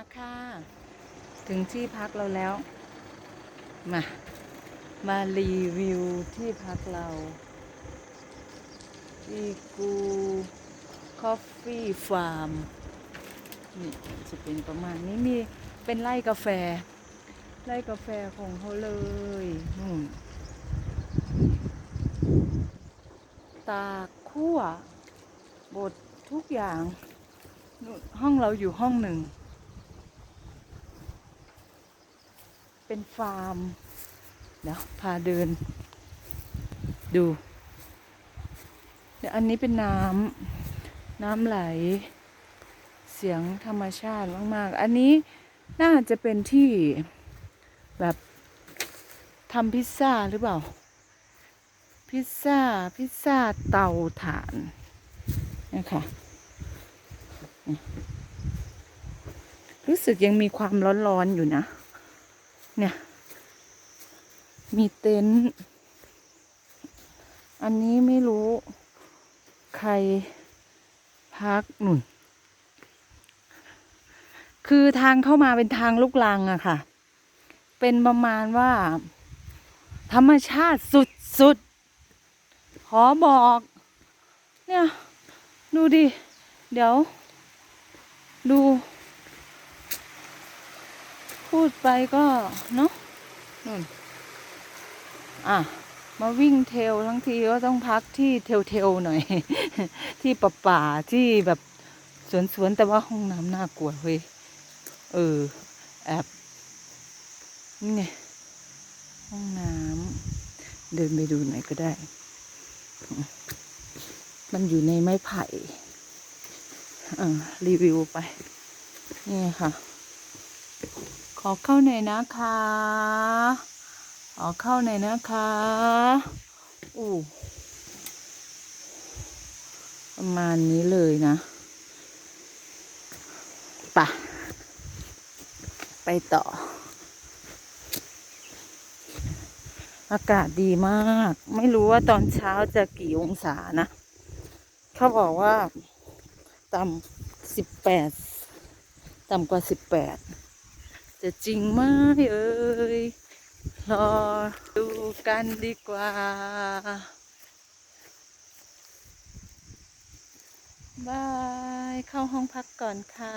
มาค่ะ ถึงที่พักเราแล้ว มา มารีวิวที่พักเราอีกูคอฟฟี่ฟาร์มนี่จะเป็นประมาณนี้มีเป็นไร่กาแฟ ไร่กาแฟของเขาเลยนู่นตาคั่วบดทุกอย่าง ห้องเราอยู่ห้องหนึ่ง เป็นฟาร์มเดี๋ยวพาเดิน ดูเดี๋ยวอันนี้เป็นน้ำน้ำไหล เสียงธรรมชาติมากๆ อันนี้น่าจะเป็นที่แบบทำพิซซ่าหรือเปล่า พิซซ่า พิซซ่าเตาถ่านนะคะรู้สึกยังมีความร้อนๆอยู่นะ เนี่ย มีเต็นท์อันนี้ไม่รู้ใครพักหนุนคือทางเข้ามาเป็นทางลูกลังอะค่ะ เป็นประมาณว่า ธรรมชาติสุดๆ ขอบอก เนี่ย ดูดิ เดี๋ยว ดู พูดไปก็เนาะนู่นอะ มาวิ่งเทรลทั้งทีก็ต้องพักที่เทลเทลๆหน่อย ที่ป่าป่าๆที่แบบสวนสวนๆแต่ว่าห้องน้ำน่ากลัวเว้ยเออ แอบนี่ไงห้องน้ำเดินไปดูหน่อยก็ได้ มันอยู่ในไม้ไผ่อ่ารีวิวไป นี่ค่ะ ขอเข้าหน่อยนะคะ ขอเข้าหน่อยนะคะอู้ประมาณนี้เลยนะปะไปต่อ อากาศดีมาก ไม่รู้ว่าตอนเช้าจะกี่องศานะ เขาบอกว่า ต่ำสิบแปดต่ำกว่าสิบแปด จะจริงไหมเอ่ยรอดูกันดีกว่า บาย เข้าห้องพักก่อนค่ะ